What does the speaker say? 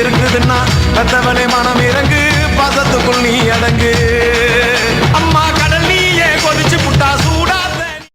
இருக்குதுன்னா கத்தவனை மனம் இறங்கு பாசத்துக்குள் நீ அடங்கு.